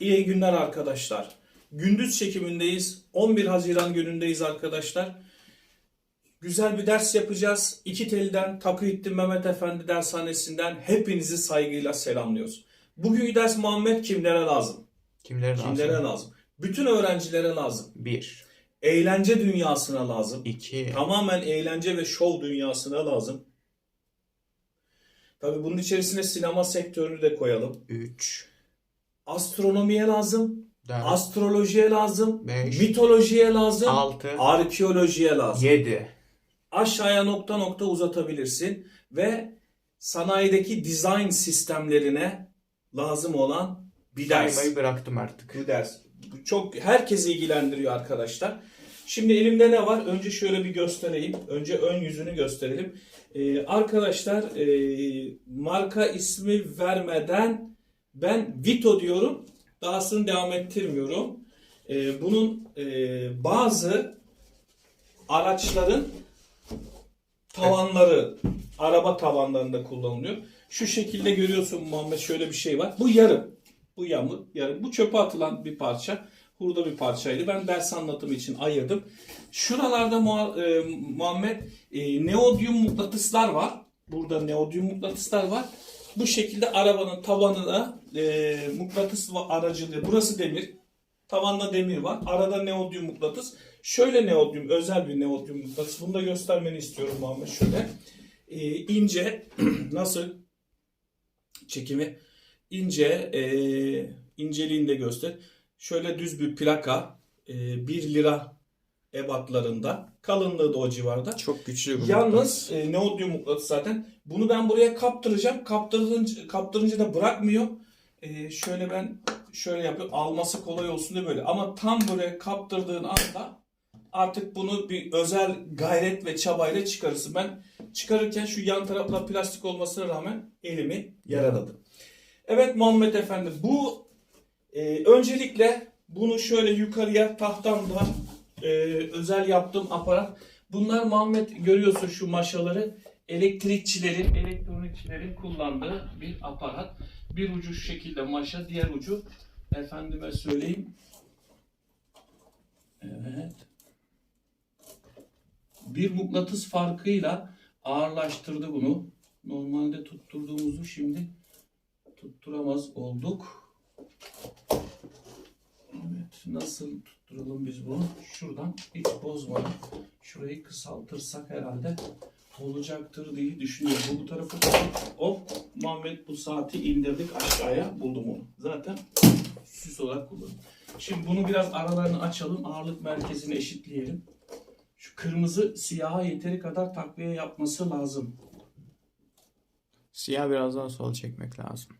İyi günler arkadaşlar. Gündüz çekimindeyiz. 11 Haziran günündeyiz arkadaşlar. Güzel bir ders yapacağız. İki telden Takıyüddin Mehmet Efendi dershanesinden hepinizi saygıyla selamlıyoruz. Bugünkü ders Muhammed kimlere lazım? Kimlere lazım? Kimlere lazım? Bütün öğrencilere lazım. 1, Eğlence dünyasına lazım. 2, Tamamen eğlence ve şov dünyasına lazım. Tabii bunun içerisine sinema sektörünü de koyalım. 3, Astronomiye lazım. 4, Astrolojiye lazım. Beş. Mitolojiye lazım. 6, Arkeolojiye lazım. 7. Aşağıya nokta nokta uzatabilirsin. Ve sanayideki design sistemlerine lazım olan bir ders. Saymayı bıraktım artık. Bu ders. Bu çok herkesi ilgilendiriyor arkadaşlar. Şimdi elimde ne var? Önce şöyle bir göstereyim. Önce ön yüzünü gösterelim. Ee, arkadaşlar e, marka ismi vermeden ben Vito diyorum. Dahasını devam ettirmiyorum. Ee, bunun e, bazı araçların tavanları araba tavanlarında kullanılıyor. Şu şekilde görüyorsun Muhammed şöyle bir şey var. Bu yarım. Bu yamı yarım. Bu çöpe atılan bir parça. Hurda bir parçaydı. Ben ders anlatımı için ayırdım. Şuralarda e, Muhammed e, neodyum mıknatıslar var. Burada neodyum mıknatıslar var. Bu şekilde arabanın tavanına e, mıknatıs aracılığı. Burası demir. Tavanda demir var. Arada neodyum mıknatıs. Şöyle neodyum, özel bir neodyum mıknatıs. Bunu da göstermeni istiyorum Muhammed. Şöyle e, ince nasıl çekimi ince e, inceliğini de göster. Şöyle düz bir plaka e, 1 lira ebatlarında. Kalınlığı da o civarda. Çok güçlü bir Yalnız e, neodyum mıknatıs zaten. Bunu ben buraya kaptıracağım. Kaptırınca, kaptırınca da bırakmıyor. E, şöyle ben şöyle yapıyorum. Alması kolay olsun diye böyle. Ama tam buraya kaptırdığın anda artık bunu bir özel gayret ve çabayla çıkarırsın. Ben çıkarırken şu yan taraflar plastik olmasına rağmen elimi yaraladım. Evet Muhammed Efendi bu e, öncelikle bunu şöyle yukarıya tahtamda e, özel yaptığım aparat. Bunlar Muhammed görüyorsun şu maşaları elektrikçilerin, elektronikçilerin kullandığı bir aparat. Bir ucu şu şekilde maşa, diğer ucu efendime söyleyeyim. Evet. Bir mıknatıs farkıyla ağırlaştırdı bunu. Normalde tutturduğumuzu şimdi tutturamaz olduk. Evet, nasıl tutturalım biz bunu? Şuradan hiç bozmadan şurayı kısaltırsak herhalde olacaktır diye düşünüyorum. Bu, bu tarafı hop Muhammed bu saati indirdik aşağıya buldum onu. Zaten süs olarak kullandım. Şimdi bunu biraz aralarını açalım. Ağırlık merkezini eşitleyelim. Şu kırmızı siyaha yeteri kadar takviye yapması lazım. Siyah birazdan sola çekmek lazım.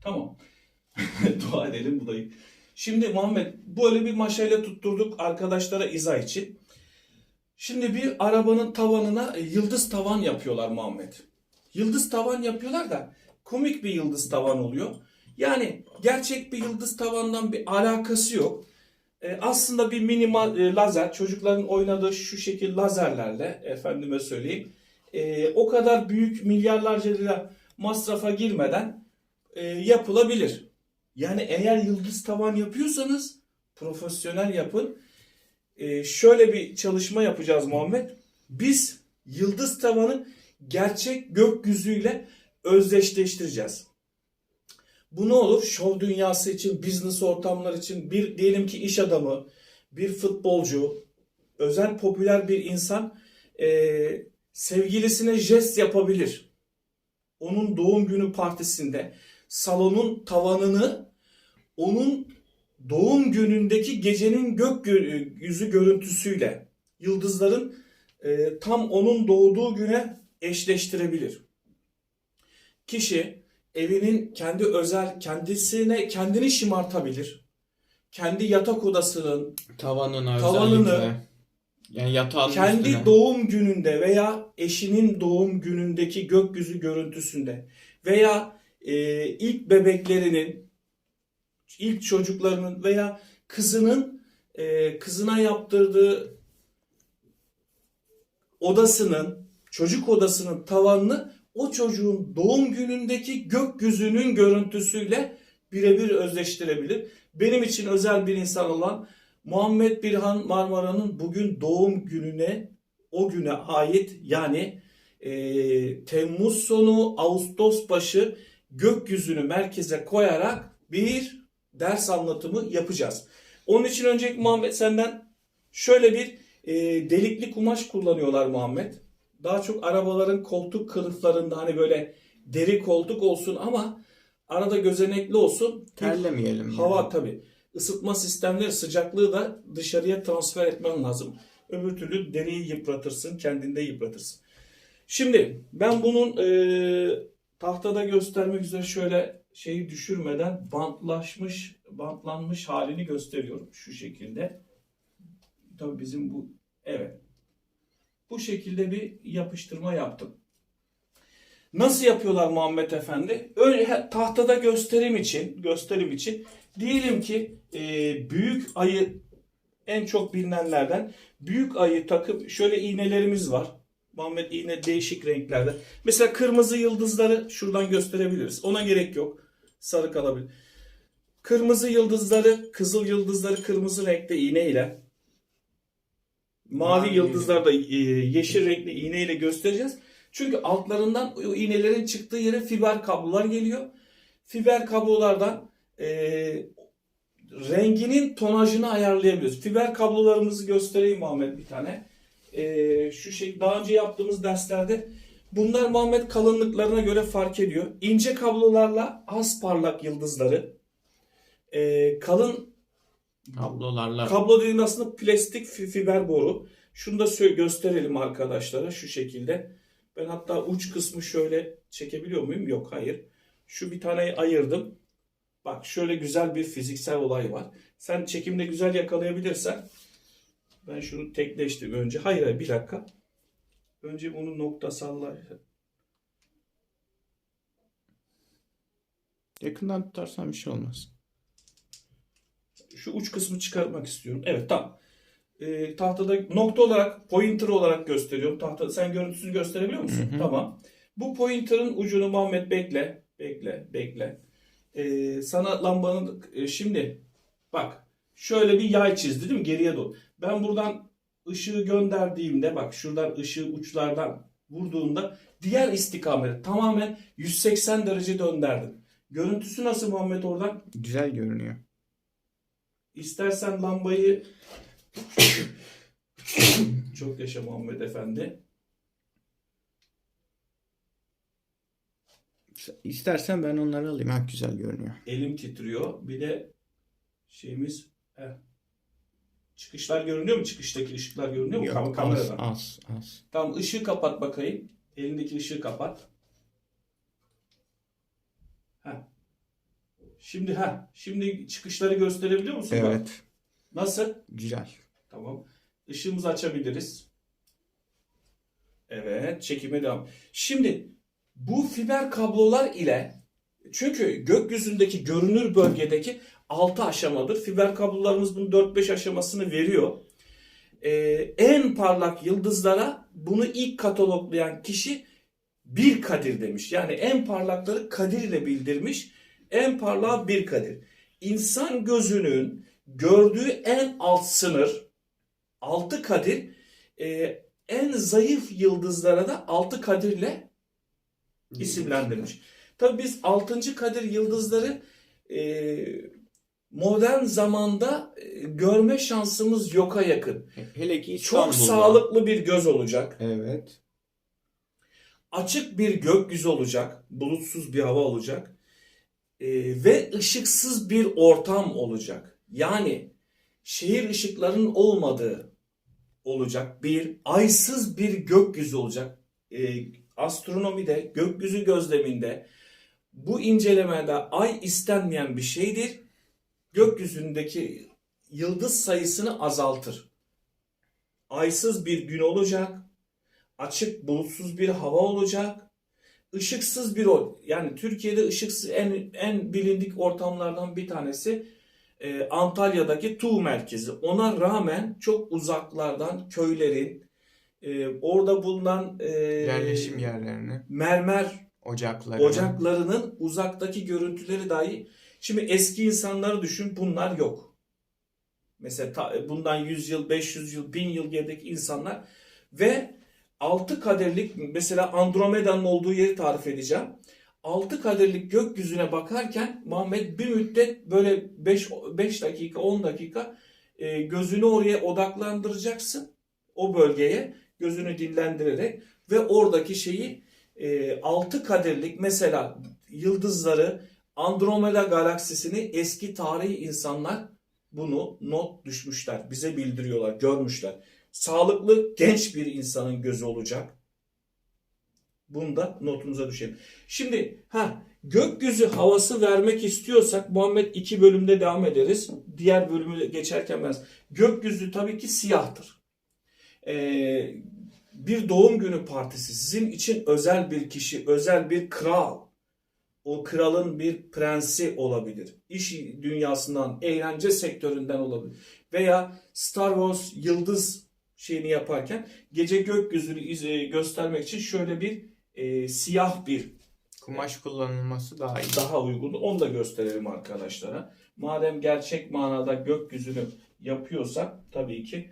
Tamam. Dua edelim bu dayı. Şimdi Muhammed böyle bir maşayla tutturduk arkadaşlara izah için. Şimdi bir arabanın tavanına e, yıldız tavan yapıyorlar Muhammed. Yıldız tavan yapıyorlar da komik bir yıldız tavan oluyor. Yani gerçek bir yıldız tavandan bir alakası yok. E, aslında bir minimal e, lazer çocukların oynadığı şu şekil lazerlerle efendime söyleyeyim. e, o kadar büyük milyarlarca lira masrafa girmeden e, yapılabilir. Yani eğer yıldız tavan yapıyorsanız profesyonel yapın. E, şöyle bir çalışma yapacağız Muhammed. Biz yıldız tavanı gerçek gökyüzüyle özdeşleştireceğiz. Bu ne olur? Şov dünyası için, business ortamlar için bir diyelim ki iş adamı, bir futbolcu, özel popüler bir insan e, sevgilisine jest yapabilir. Onun doğum günü partisinde salonun tavanını onun doğum günündeki gecenin gökyüzü görüntüsüyle yıldızların e, tam onun doğduğu güne eşleştirebilir. Kişi evinin kendi özel kendisine kendini şımartabilir. Kendi yatak odasının Tavanına Tavanını- özellikle. Yani yatağın kendi üstüne. doğum gününde veya eşinin doğum günündeki gökyüzü görüntüsünde veya e, ilk bebeklerinin, ilk çocuklarının veya kızının e, kızına yaptırdığı odasının, çocuk odasının tavanını o çocuğun doğum günündeki gökyüzünün görüntüsüyle birebir özleştirebilir. Benim için özel bir insan olan Muhammed Birhan Marmara'nın bugün doğum gününe o güne ait yani e, Temmuz sonu Ağustos başı gökyüzünü merkeze koyarak bir ders anlatımı yapacağız. Onun için öncelikle Muhammed senden şöyle bir e, delikli kumaş kullanıyorlar Muhammed. Daha çok arabaların koltuk kılıflarında hani böyle deri koltuk olsun ama arada gözenekli olsun. Terlemeyelim. Hava yani. tabi. Isıtma sistemleri sıcaklığı da dışarıya transfer etmen lazım. Öbür türlü deriyi yıpratırsın, kendinde yıpratırsın. Şimdi ben bunun e, tahtada göstermek üzere şöyle şeyi düşürmeden bantlaşmış, bantlanmış halini gösteriyorum şu şekilde. Tabii bizim bu evet. Bu şekilde bir yapıştırma yaptım. Nasıl yapıyorlar Muhammed Efendi? Öyle tahtada gösterim için, gösterim için diyelim ki e, büyük ayı en çok bilinenlerden büyük ayı takıp şöyle iğnelerimiz var. Muhammed iğne değişik renklerde. Mesela kırmızı yıldızları şuradan gösterebiliriz. Ona gerek yok. Sarı kalabilir. Kırmızı yıldızları, kızıl yıldızları kırmızı renkte iğne ile mavi Mavi yıldızlar da e, yeşil renkli iğne ile göstereceğiz. Çünkü altlarından o iğnelerin çıktığı yere fiber kablolar geliyor. Fiber kablolardan e, renginin tonajını ayarlayabiliyoruz. Fiber kablolarımızı göstereyim Muhammed bir tane. E, şu şey daha önce yaptığımız derslerde bunlar Muhammed kalınlıklarına göre fark ediyor. İnce kablolarla az parlak yıldızları, e, kalın Kablolarla. Kablo dediğin aslında plastik fi- fiber boru. Şunu da gösterelim arkadaşlara şu şekilde. Ben hatta uç kısmı şöyle çekebiliyor muyum? Yok hayır. Şu bir taneyi ayırdım. Bak şöyle güzel bir fiziksel olay var. Sen çekimde güzel yakalayabilirsen ben şunu tekleştim önce. Hayır hayır bir dakika. Önce bunu noktasalla Yakından tutarsan bir şey olmaz. Şu uç kısmı çıkartmak istiyorum. Evet tamam. Ee, tahtada nokta olarak pointer olarak gösteriyorum. Tahta sen görüntüsünü gösterebiliyor musun? Hı hı. Tamam. Bu pointer'ın ucunu Muhammed bekle. Bekle. Bekle. Ee, sana lambanın e, şimdi bak şöyle bir yay çizdi değil mi? Geriye doğru. Ben buradan ışığı gönderdiğimde bak şuradan ışığı uçlardan vurduğunda diğer istikamete tamamen 180 derece döndürdüm. Görüntüsü nasıl Muhammed oradan? Güzel görünüyor. İstersen lambayı çok yaşa Muhammed Efendi. İstersen ben onları alayım. Ha güzel görünüyor. Elim titriyor. Bir de şeyimiz heh. çıkışlar görünüyor mu? Çıkıştaki ışıklar görünüyor mu? Kam- az, kameradan. az, az. Tamam ışığı kapat bakayım. Elindeki ışığı kapat. Ha. Şimdi ha. Şimdi çıkışları gösterebiliyor musun? Bak. Evet. Nasıl? Güzel. Tamam. Işığımızı açabiliriz. Evet, çekime devam. Şimdi bu fiber kablolar ile çünkü gökyüzündeki görünür bölgedeki 6 aşamadır. Fiber kablolarımız bunun 4-5 aşamasını veriyor. Ee, en parlak yıldızlara bunu ilk kataloglayan kişi bir kadir demiş. Yani en parlakları kadir ile bildirmiş. En parlağı bir kadir. İnsan gözünün gördüğü en alt sınır 6 kadir e, en zayıf yıldızlara da 6 kadirle isimlendirmiş. Tabi biz 6. kadir yıldızları e, modern zamanda e, görme şansımız yoka yakın. Hele ki Çok İstanbul'da. sağlıklı bir göz olacak. Evet. Açık bir gökyüzü olacak. Bulutsuz bir hava olacak. E, ve ışıksız bir ortam olacak. Yani şehir ışıklarının olmadığı olacak. Bir aysız bir gökyüzü olacak. E, astronomide, gökyüzü gözleminde bu incelemede ay istenmeyen bir şeydir. Gökyüzündeki yıldız sayısını azaltır. Aysız bir gün olacak. Açık bulutsuz bir hava olacak. Işıksız bir o yani Türkiye'de ışıksız en en bilindik ortamlardan bir tanesi e, Antalya'daki Tuğ merkezi. Ona rağmen çok uzaklardan köylerin e, orada bulunan e, Yerleşim yerlerini, mermer ocakları. ocaklarının uzaktaki görüntüleri dahi Şimdi eski insanları düşün bunlar yok. Mesela bundan 100 yıl, 500 yıl, 1000 yıl gerideki insanlar ve 6 kaderlik mesela Andromeda'nın olduğu yeri tarif edeceğim. 6 kaderlik gökyüzüne bakarken Muhammed bir müddet böyle 5 5 dakika 10 dakika e, gözünü oraya odaklandıracaksın. O bölgeye gözünü dinlendirerek ve oradaki şeyi e, 6 kaderlik mesela yıldızları Andromeda galaksisini eski tarihi insanlar bunu not düşmüşler. Bize bildiriyorlar, görmüşler. Sağlıklı genç bir insanın gözü olacak. Bunu da notunuza düşelim. Şimdi ha gökyüzü havası vermek istiyorsak Muhammed iki bölümde devam ederiz. Diğer bölümü geçerken ben gökyüzü tabii ki siyahtır. Ee, bir doğum günü partisi sizin için özel bir kişi, özel bir kral. O kralın bir prensi olabilir. İş dünyasından, eğlence sektöründen olabilir. Veya Star Wars yıldız şeyini yaparken gece gökyüzünü e, göstermek için şöyle bir e, siyah bir Kumaş kullanılması daha iyi. daha uygun. Onu da gösterelim arkadaşlara. Madem gerçek manada gökyüzünü yapıyorsak tabii ki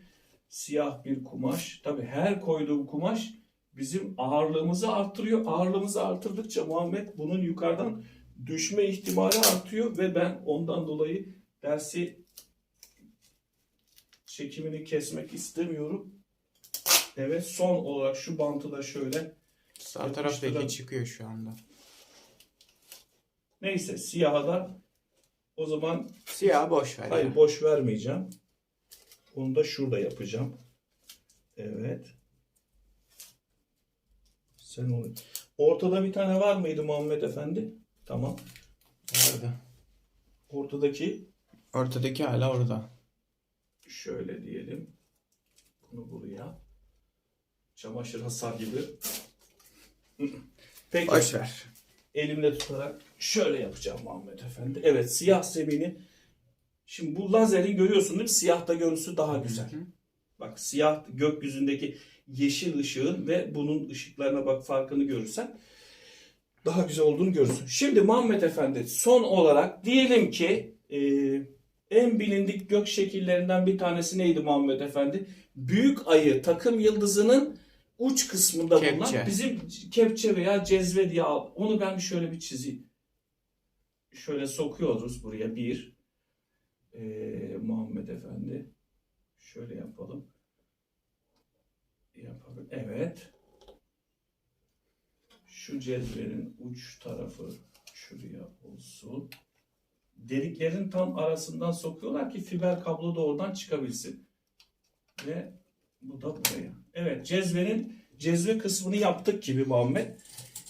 siyah bir kumaş. Tabii her koyduğum kumaş bizim ağırlığımızı artırıyor. Ağırlığımızı artırdıkça Muhammed bunun yukarıdan düşme ihtimali artıyor ve ben ondan dolayı dersi çekimini kesmek istemiyorum. Evet son olarak şu bantı da şöyle Sağ taraftaki çıkıyor şu anda. neyse siyaha da o zaman Siyah boş ver. Hayır ya. boş vermeyeceğim. Onu da şurada yapacağım. Evet. Sen onu. Ortada bir tane var mıydı Muhammed Efendi? Tamam. Vardı. Ortadaki Ortadaki hala orada. şöyle diyelim. Bunu buraya. Çamaşır hasar gibi. Peki. Boş ver. elimle tutarak şöyle yapacağım Muhammed Efendi. Evet siyah zemini. Şimdi bu lazerin görüyorsun değil mi? Siyahta görüntüsü daha güzel. Hı hı. Bak siyah gökyüzündeki yeşil ışığın ve bunun ışıklarına bak farkını görürsen daha güzel olduğunu görürsün. Şimdi Muhammed Efendi son olarak diyelim ki e, en bilindik gök şekillerinden bir tanesi neydi Muhammed Efendi? Büyük ayı takım yıldızının uç kısmında bulunan Kepçe. bizim kepçe veya cezve diye al. Onu ben bir şöyle bir çizeyim. Şöyle sokuyoruz buraya bir. E, Muhammed Efendi. Şöyle yapalım. Yapalım. Evet. Şu cezvenin uç tarafı şuraya olsun. Deliklerin tam arasından sokuyorlar ki fiber kablo da oradan çıkabilsin. Ve bu da buraya. Evet cezvenin cezve kısmını yaptık gibi Muhammed.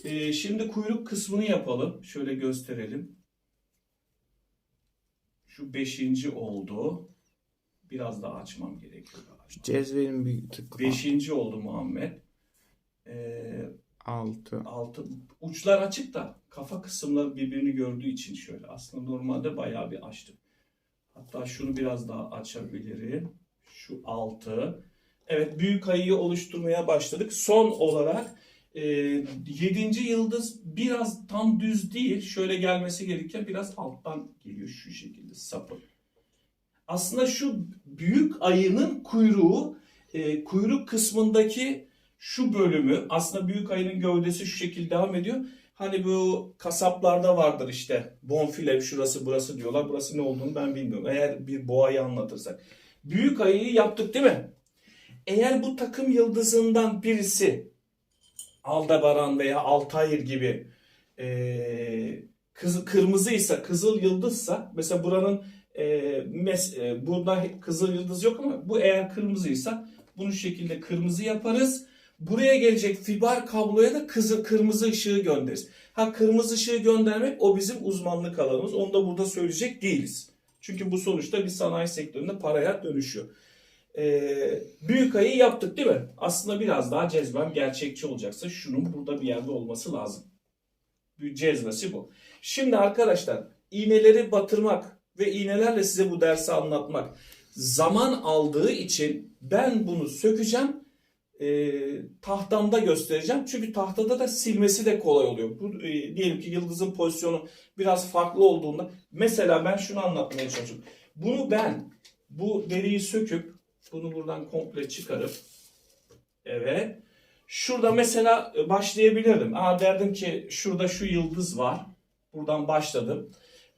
Ee, şimdi kuyruk kısmını yapalım. Şöyle gösterelim. Şu beşinci oldu. Biraz daha açmam gerekiyor. galiba. Cezvenin bir tık Beşinci oldu Muhammed. Ee, altı. altı uçlar açık da kafa kısımları birbirini gördüğü için şöyle. Aslında normalde bayağı bir açtım. Hatta şunu biraz daha açabilirim. Şu altı. Evet büyük ayıyı oluşturmaya başladık. Son olarak e, yedinci yıldız biraz tam düz değil. Şöyle gelmesi gerekirken biraz alttan geliyor şu şekilde sapı. Aslında şu büyük ayının kuyruğu e, kuyruk kısmındaki şu bölümü aslında büyük ayının gövdesi şu şekilde devam ediyor. Hani bu kasaplarda vardır işte bonfile şurası burası diyorlar. Burası ne olduğunu ben bilmiyorum. Eğer bir boğayı anlatırsak. Büyük ayıyı yaptık değil mi? Eğer bu takım yıldızından birisi Aldebaran veya Altayır gibi e, kız, kırmızıysa, kızıl yıldızsa mesela buranın e, mes, e, burada kızıl yıldız yok ama bu eğer kırmızıysa bunu şekilde kırmızı yaparız. Buraya gelecek fiber kabloya da kızı, kırmızı ışığı göndeririz. Ha kırmızı ışığı göndermek o bizim uzmanlık alanımız. Onu da burada söyleyecek değiliz. Çünkü bu sonuçta bir sanayi sektöründe paraya dönüşüyor. Ee, büyük ayı yaptık değil mi? Aslında biraz daha cezbem gerçekçi olacaksa şunun burada bir yerde olması lazım. Bir cezvesi bu. Şimdi arkadaşlar iğneleri batırmak ve iğnelerle size bu dersi anlatmak zaman aldığı için ben bunu sökeceğim e, tahtamda göstereceğim. Çünkü tahtada da silmesi de kolay oluyor. Bu, e, diyelim ki yıldızın pozisyonu biraz farklı olduğunda mesela ben şunu anlatmaya çalışıyorum. Bunu ben bu deriyi söküp bunu buradan komple çıkarıp evet şurada mesela e, başlayabilirdim. Aa derdim ki şurada şu yıldız var. Buradan başladım.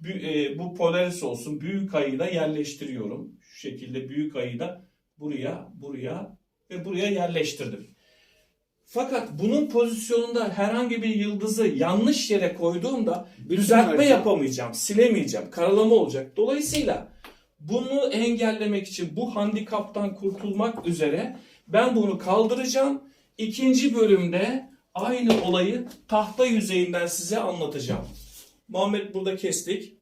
E, bu Polaris olsun. Büyük ayı da yerleştiriyorum. Şu şekilde büyük ayı da buraya, buraya ve buraya yerleştirdim. Fakat bunun pozisyonunda herhangi bir yıldızı yanlış yere koyduğumda düzeltme harita- yapamayacağım, silemeyeceğim, karalama olacak. Dolayısıyla bunu engellemek için bu handikaptan kurtulmak üzere ben bunu kaldıracağım. İkinci bölümde aynı olayı tahta yüzeyinden size anlatacağım. Muhammed burada kestik.